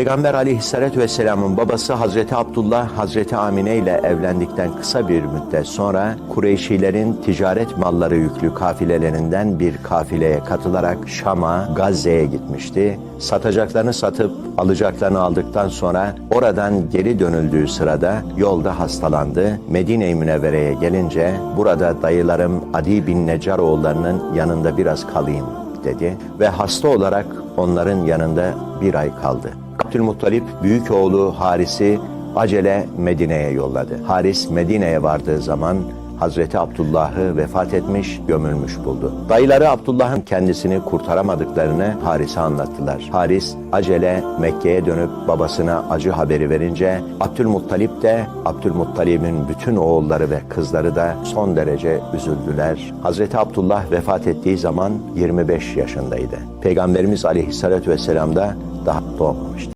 Peygamber aleyhissalatü vesselamın babası Hazreti Abdullah, Hazreti Amine ile evlendikten kısa bir müddet sonra Kureyşilerin ticaret malları yüklü kafilelerinden bir kafileye katılarak Şam'a, Gazze'ye gitmişti. Satacaklarını satıp alacaklarını aldıktan sonra oradan geri dönüldüğü sırada yolda hastalandı. Medine-i Münevvere'ye gelince burada dayılarım Adi bin Necaroğullarının yanında biraz kalayım dedi ve hasta olarak onların yanında bir ay kaldı. Abdülmuttalip büyük oğlu Haris'i acele Medine'ye yolladı. Haris Medine'ye vardığı zaman Hazreti Abdullah'ı vefat etmiş, gömülmüş buldu. Dayıları Abdullah'ın kendisini kurtaramadıklarını Haris'e anlattılar. Haris acele Mekke'ye dönüp babasına acı haberi verince Abdülmuttalip de Abdülmuttalip'in bütün oğulları ve kızları da son derece üzüldüler. Hazreti Abdullah vefat ettiği zaman 25 yaşındaydı. Peygamberimiz aleyhissalatü vesselam da daha doğmamıştı.